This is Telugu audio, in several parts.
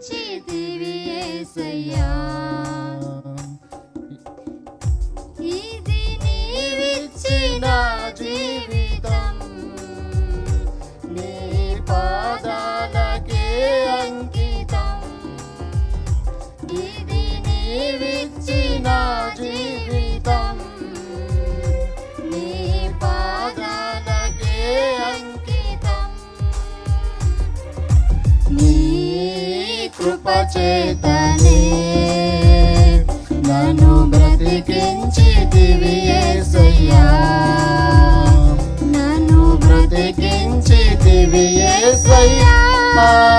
బ్రతికించితివి యేసయ్యా చేతనే. నన్ను బ్రతికించితివి యేసయ్యా. నన్ను బ్రతికించితివి యేసయ్యా.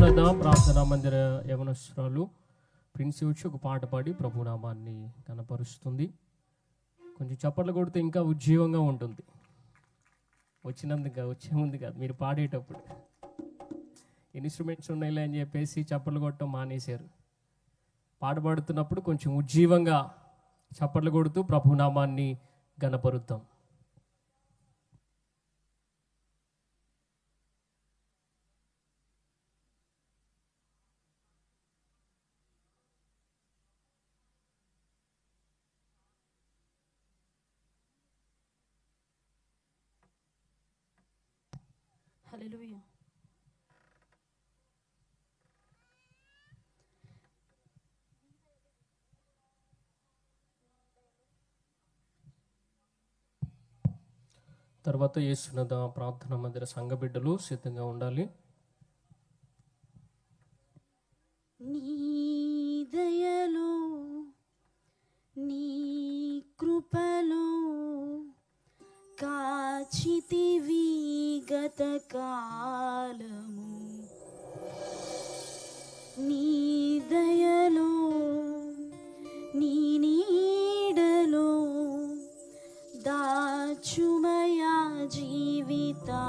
యేసునద ప్రార్థనా మందిర యవనస్రాలు ప్రిన్స్ వచ్చి ఒక పాట పాడి ప్రభునామాన్ని కనపరుస్తుంది కొంచెం చప్పట్లు కొడితే ఇంకా ఉజ్జీవంగా ఉంటుంది. వచ్చినందుకు వచ్చే ముందు కాదు మీరు పాడేటప్పుడు. ఇన్స్ట్రుమెంట్స్ ఉన్నాయిలే అని చెప్పేసి చప్పట్లు కొట్టడం మానేశారు. పాట పాడుతున్నప్పుడు కొంచెం ఉజ్జీవంగా చప్పట్లు కొడుతూ ప్రభునామాన్ని గనపరుద్దాం హల్లెలూయా తర్వాత యేసునద ప్రార్థన మందిర సంఘ బిడ్డలు సిద్ధంగా ఉండాలి. నీ దయలో నీ కృపలో కాచితివి. గత కాలము నీ దయలో నీ నీడలో దాచుమయా జీవితా